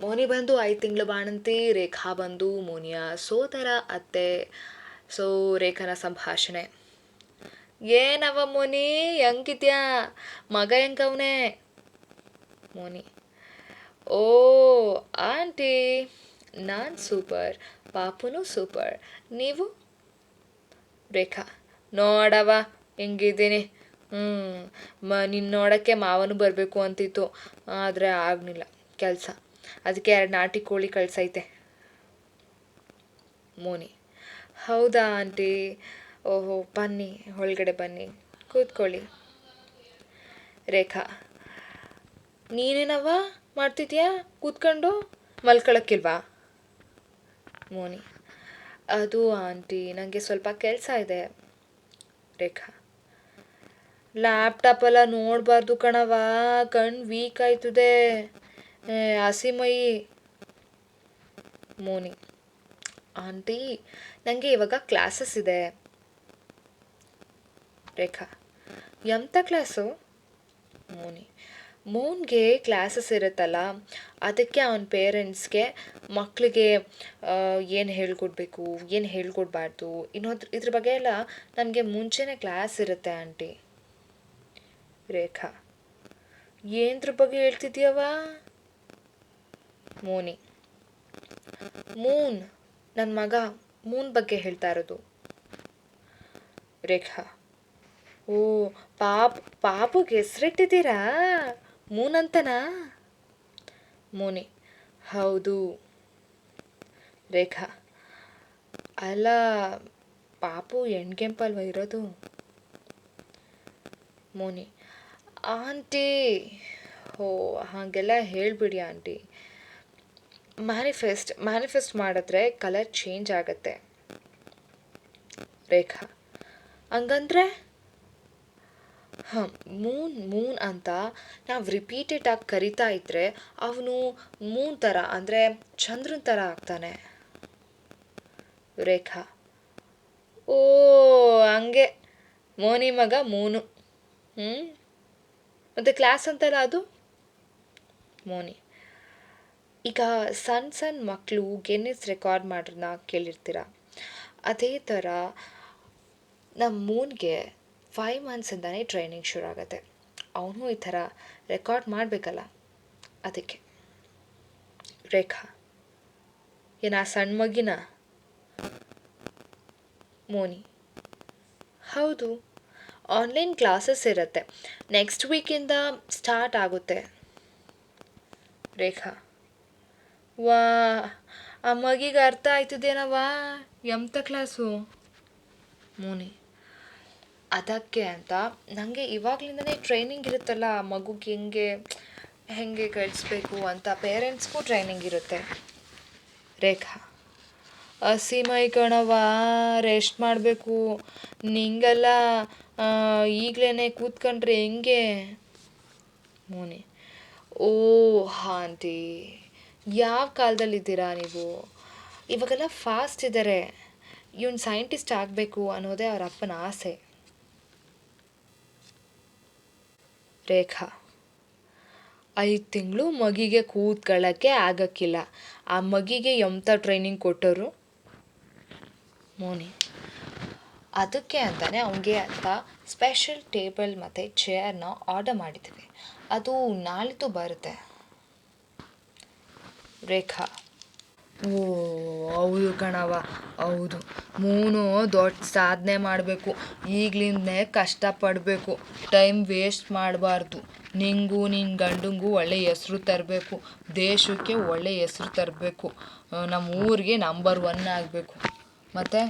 ಮೋನಿ ಬಂದು ಐದು ತಿಂಗಳು ಬಾಣಂತಿ, ರೇಖಾ ಬಂದು ಮೋನಿಯ ಸೋದರ, ಅತ್ತೆ, ಸೊ ರೇಖನ ಸಂಭಾಷಣೆ. ಏನವ ಮೋನಿ, ಹೆಂಗಿದ್ಯಾ? ಮಗ ಹೆಂಗವನೆ? ಮೋನಿ. ಓ, ಆಂಟಿ, ನಾನು ಸೂಪರ್, ಪಾಪುನು ಸೂಪರ್. ನೀವು? ರೇಖಾ. ನೋಡವ ಹೆಂಗಿದ್ದೀನಿ. ಹ್ಞೂ ಮ ನಿನ್ನ ನೋಡೋಕ್ಕೆ ಮಾವನು ಬರಬೇಕು ಅಂತಿತ್ತು. ಆದರೆ ಆಗಲಿಲ್ಲ. ಕೆಲಸ. ಅದಕ್ಕೆ ಎರಡು ನಾಟಿ ಕೋಳಿ ಕಳ್ಸೈತೆ. ಮೋನಿ. ಹೌದಾ ಆಂಟಿ? ಓಹೋ, ಬನ್ನಿ, ಒಳಗಡೆ ಬನ್ನಿ. ಕೂತ್ಕೊಳ್ಳಿ. ರೇಖಾ. ನೀನೇನವ್ವ ಮಾಡ್ತಿದ್ಯಾ? ಕೂತ್ಕೊಂಡು ಮಲ್ಕೊಳಕ್ಕಿಲ್ವಾ? ಮೋನಿ. ಅದು ಆಂಟಿ ನನಗೆ ಸ್ವಲ್ಪ ಕೆಲಸ ಇದೆ. ರೇಖಾ. ಲ್ಯಾಪ್ಟಾಪೆಲ್ಲ ನೋಡಬಾರ್ದು ಕಣವ ಕಣ್ಣು ವೀಕ್ ಆಯ್ತದೆ. ಏ, ಹಸಿಮಯಿ ಮೋನಿ ಆಂಟಿ ನನಗೆ ಇವಾಗ ಕ್ಲಾಸಸ್ ಇದೆ. ರೇಖಾ ಎಂಥ ಕ್ಲಾಸು ಮೋನಿ ಮೋನ್ಗೆ ಕ್ಲಾಸಸ್ ಇರುತ್ತಲ್ಲ ಅದಕ್ಕೆ ಅವನ ಪೇರೆಂಟ್ಸ್ಗೆ ಮಕ್ಕಳಿಗೆ ಏನು ಹೇಳ್ಕೊಡ್ಬೇಕು ಏನು ಹೇಳ್ಕೊಡ್ಬಾರ್ದು ಇನ್ನೊಂದು ಇದ್ರ ಬಗ್ಗೆ ಎಲ್ಲ ನನಗೆ ಮುಂಚೆನೇ ಕ್ಲಾಸ್ ಇರುತ್ತೆ ಆಂಟಿ ರೇಖಾ ಏನ್ದ್ರ ಬಗ್ಗೆ ಹೇಳ್ತಿದ್ಯವ ಮೋನಿ. ಮೂನ್ ನನ್ನ ಮಗ ಮೂನ್ ಬಗ್ಗೆ ಹೇಳ್ತಾ ಇರೋದು. ರೇಖಾ. ಓ, ಪಾಪ್, ಪಾಪುಗೆ ಹೆಸರಿಟ್ಟಿದ್ದೀರಾ? ಮೂನ್ ಅಂತನಾ ಮೋನಿ. ಹೌದು. ರೇಖಾ. ಅಲ್ಲ, ಪಾಪು ಎಣ್ಗೆಂಪಲ್ವ ಇರೋದು? ಮೋನಿ. ಆಂಟಿ ಓ ಹಾಗೆಲ್ಲ ಹೇಳಿಬಿಡಿ ಆಂಟಿ. ಮ್ಯಾನಿಫೆಸ್ಟ್ ಮ್ಯಾನಿಫೆಸ್ಟ್ ಮಾಡಿದ್ರೆ ಕಲರ್ ಚೇಂಜ್ ಆಗುತ್ತೆ. ರೇಖಾ, ಹಂಗಂದ್ರೆ ಹಾಂ ಮೂನ್ ಮೂನ್ ಅಂತ ನಾವು ರಿಪೀಟೆಡ್ ಆಗಿ ಕರಿತಾ ಇದ್ದರೆ ಅವನು ಮೂನ್ ಥರ ಅಂದರೆ ಚಂದ್ರನ ಥರ ಆಗ್ತಾನೆ. ರೇಖಾ, ಓ, ಹಂಗೆ, ಮೋನಿ ಮಗ ಮೂನು ಹ್ಞೂ ಮತ್ತು ಕ್ಲಾಸ್ ಅಂತಲ್ಲ ಅದು? ಮೋನಿ. ಈಗ ಸಣ್ಣ ಸಣ್ಣ ಮಕ್ಕಳು ಗೆನ್ನಿಸ್ ರೆಕಾರ್ಡ್ ಮಾಡೋದನ್ನ ಕೇಳಿರ್ತೀರ. ಅದೇ ಥರ ನಮ್ಮ ಮೂನ್ಗೆ ಫೈವ್ ಮಂತ್ಸಿಂದನೇ ಟ್ರೈನಿಂಗ್ ಶುರು ಆಗುತ್ತೆ. ಅವನು ಈ ಥರ ರೆಕಾರ್ಡ್ ಮಾಡಬೇಕಲ್ಲ. ಅದಕ್ಕೆ. ರೇಖಾ, ಏನ ಸಣ್ಣ ಮಗಿನ? ಮೋನಿ. ಹೌದು ಆನ್ಲೈನ್ ಕ್ಲಾಸಸ್ ಇರುತ್ತೆ. ನೆಕ್ಸ್ಟ್ ವೀಕಿಂದ ಸ್ಟಾರ್ಟ್ ಆಗುತ್ತೆ. ರೇಖಾ. ವಾ, ಆ ಮಗಿಗೆ ಅರ್ಥ ಆಯ್ತಿದ್ದೇನವಾ ಎಂಥ ಕ್ಲಾಸು ಮೋನಿ. ಅದಕ್ಕೆ ಅಂತ ನನಗೆ ಇವಾಗಲಿಂದನೇ ಟ್ರೈನಿಂಗ್ ಇರುತ್ತಲ್ಲ, ಆ ಮಗುಗೆ ಹೆಂಗೆ ಹೆಂಗೆ ಕಳಿಸ್ಬೇಕು ಅಂತ ಪೇರೆಂಟ್ಸ್ಗೂ ಟ್ರೈನಿಂಗ್ ಇರುತ್ತೆ. ರೇಖಾ. ಹಸಿಮೈ ಕಣವ ರೆಸ್ಟ್ ಮಾಡಬೇಕು. ನಿಂಗೆಲ್ಲ ಈಗಲೇ ಕೂತ್ಕೊಂಡ್ರೆ ಹೆಂಗೆ? ಮೋನಿ. ಓ ಆಂಟಿ ಯಾವ ಕಾಲದಲ್ಲಿದ್ದೀರಾ ನೀವು? ಇವಾಗೆಲ್ಲ ಫಾಸ್ಟ್ ಇದ್ದಾರೆ ಇವನು ಸೈಂಟಿಸ್ಟ್ ಆಗಬೇಕು ಅನ್ನೋದೇ ಅವ್ರ ಅಪ್ಪನ ಆಸೆ. ರೇಖಾ, ಐದು ತಿಂಗಳು ಮಗಿಗೆ ಕೂತ್ಕೊಳ್ಳೋಕ್ಕೆ ಆಗೋಕ್ಕಿಲ್ಲ. ಆ ಮಗಿಗೆ ಎಂಥ ಟ್ರೈನಿಂಗ್ ಕೊಟ್ಟರು? ಮೋನಿ, ಅದಕ್ಕೆ ಅಂತಲೇ ಅವನಿಗೆ ಅಂತ ಸ್ಪೆಷಲ್ ಟೇಬಲ್ ಮತ್ತು ಚೇರ್ನ ಆರ್ಡರ್ ಮಾಡಿದ್ದೀವಿ ಅದು ನಾಳಿದ್ದು ಬರುತ್ತೆ. ರೇಖಾ. ಓ, ಹೌದು ಕಣವ ಹೌದು. ಮೂನು ದೊಡ್ಡ ಸಾಧನೆ ಮಾಡಬೇಕು. ಈಗಲಿಂದನೇ ಕಷ್ಟಪಡಬೇಕು ಟೈಮ್ ವೇಸ್ಟ್ ಮಾಡಬಾರ್ದು. ನಿಂಗೂ ನಿನ್ನ ಗಂಡಂಗೂ ಒಳ್ಳೆ ಹೆಸ್ರು ತರಬೇಕು. ದೇಶಕ್ಕೆ ಒಳ್ಳೆ ಹೆಸ್ರು ತರಬೇಕು. ನಮ್ಮ ಊರಿಗೆ ನಂಬರ್ ಒನ್ ಆಗಬೇಕು. ಮತ್ತು?